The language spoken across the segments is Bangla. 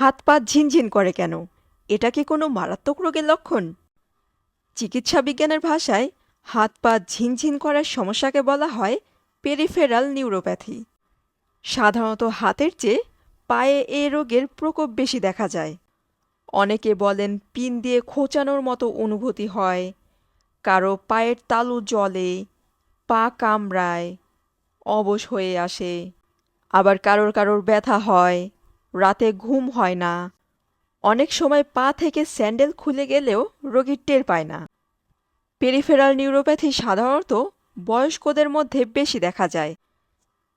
হাত পা ঝিনঝিন করে কেন? এটা কি কোনো মারাত্মক রোগের লক্ষণ? চিকিৎসা বিজ্ঞানের ভাষায় হাত পা ঝিনঝিন করার সমস্যাকে বলা হয় পেরিফেরাল নিউরোপ্যাথি। সাধারণত হাতের চেয়ে পায়ে এ রোগের প্রকোপ বেশি দেখা যায়। অনেকে বলেন পিন দিয়ে খোঁচানোর মতো অনুভূতি হয়, কারও পায়ের তালু জলে পা কামড়ায়, অবশ হয়ে আসে, আবার কারোর কারোর ব্যথা হয়। রাতে ঘুম হয় না। অনেক সময় পা থেকে স্যান্ডেল খুলে গেলেও রোগীর টের পায় না। পেরিফেরাল নিউরোপ্যাথি সাধারণত বয়স্কদের মধ্যে বেশি দেখা যায়।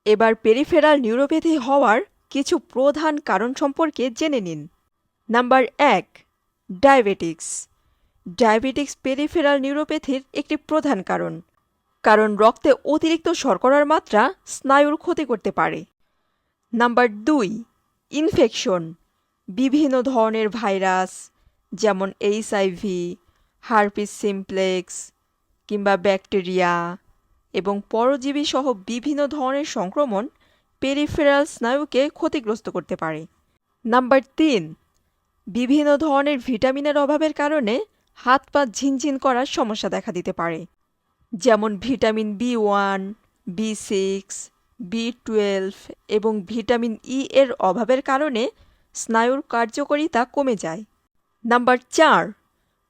এবার পেরিফেরাল নিউরোপ্যাথি হওয়ার কিছু প্রধান কারণ সম্পর্কে জেনে নিন। নাম্বার এক, ডায়াবেটিক্স। ডায়াবেটিক্স পেরিফেরাল নিউরোপ্যাথির একটি প্রধান কারণ। কারণ রক্তে অতিরিক্ত শর্করার মাত্রা স্নায়ুর ক্ষতি করতে পারে। নাম্বার দুই ইনফেকশন, বিভিন্ন ধরনের ভাইরাস, যেমন এইচআইভি হার্পিস সিমপ্লেক্স কিংবা ব্যাকটেরিয়া এবং পরজীবী সহ বিভিন্ন ধরনের সংক্রমণ পেরিফেরাল স্নায়ুকে ক্ষতিগ্রস্ত করতে পারে। নাম্বার তিন, বিভিন্ন ধরনের ভিটামিনের অভাবের কারণে হাত পা ঝিনঝিন করার সমস্যা দেখা দিতে পারে, যেমন vitamin B one, B six B twelve এবং ভিটামিন ই এর অভাবের কারণে স্নায়ুর কার্যকারিতা কমে যায়। নাম্বার চার,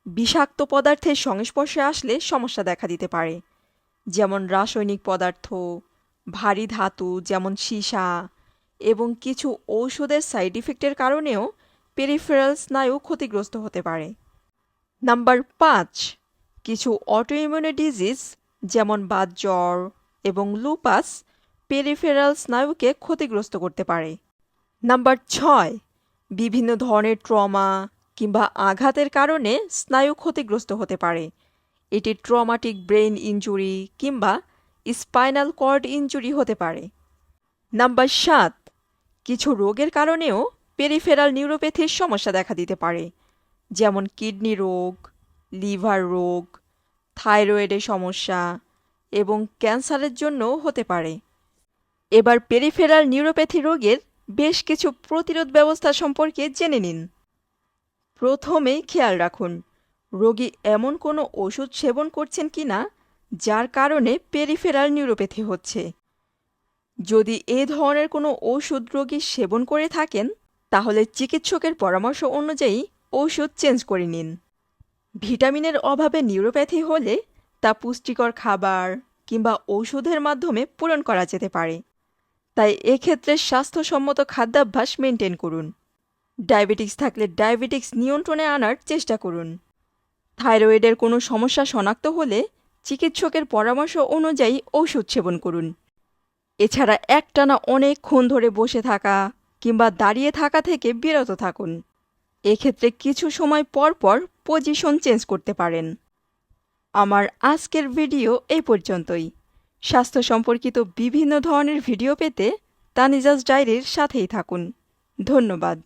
বিষাক্ত পদার্থের সংস্পর্শে আসলে সমস্যা দেখা দিতে পারে, যেমন রাসায়নিক পদার্থ, ভারী ধাতু যেমন সীসা এবং কিছু ঔষধের সাইড ইফেক্টের কারণেও পেরিফেরাল স্নায়ু ক্ষতিগ্রস্ত হতে পারে। নাম্বার পাঁচ, কিছু অটোইমিউনি ডিজিজ যেমন বাত জ্বর এবং লুপাস পেরিফেরাল স্নায়ুকে ক্ষতিগ্রস্ত করতে পারে। নাম্বার ছয়, বিভিন্ন ধরনের ট্রমা কিংবা আঘাতের কারণে স্নায়ু ক্ষতিগ্রস্ত হতে পারে। এটি ট্রমাটিক ব্রেইন ইঞ্জুরি কিংবা স্পাইনাল কর্ড ইঞ্জুরি হতে পারে। নাম্বার সাত, কিছু রোগের কারণেও পেরিফেরাল নিউরোপ্যাথির সমস্যা দেখা দিতে পারে, যেমন কিডনি রোগ, লিভার রোগ, থাইরয়েডের সমস্যা এবং ক্যান্সারের জন্যও হতে পারে। এবার পেরিফেরাল নিউরোপ্যাথি রোগের বেশ কিছু প্রতিরোধ ব্যবস্থা সম্পর্কে জেনে নিন। প্রথমেই খেয়াল রাখুন, রোগী এমন কোনো ওষুধ সেবন করছেন কি না যার কারণে পেরিফেরাল নিউরোপ্যাথি হচ্ছে। যদি এ ধরনের কোনো ওষুধ রোগী সেবন করে থাকেন, তাহলে চিকিৎসকের পরামর্শ অনুযায়ী ওষুধ চেঞ্জ করে নিন। ভিটামিনের অভাবে নিউরোপ্যাথি হলে তা পুষ্টিকর খাবার কিংবা ওষুধের মাধ্যমে পূরণ করা যেতে পারে। তাই এক্ষেত্রে স্বাস্থ্যসম্মত খাদ্যাভ্যাস মেনটেন করুন। ডায়াবেটিক্স থাকলে ডায়াবেটিক্স নিয়ন্ত্রণে আনার চেষ্টা করুন। থাইরয়েডের কোনো সমস্যা শনাক্ত হলে চিকিৎসকের পরামর্শ অনুযায়ী ওষুধ সেবন করুন। এছাড়া একটানা অনেকক্ষণ ধরে বসে থাকা কিংবা দাঁড়িয়ে থাকা থেকে বিরত থাকুন। এক্ষেত্রে কিছু সময় পর পর পজিশন চেঞ্জ করতে পারেন। আমার আজকের ভিডিও এই পর্যন্তই। স্বাস্থ্য সম্পর্কিত বিভিন্ন ধরনের ভিডিও পেতে তানিজাজ ডায়েরির সাথেই থাকুন। ধন্যবাদ।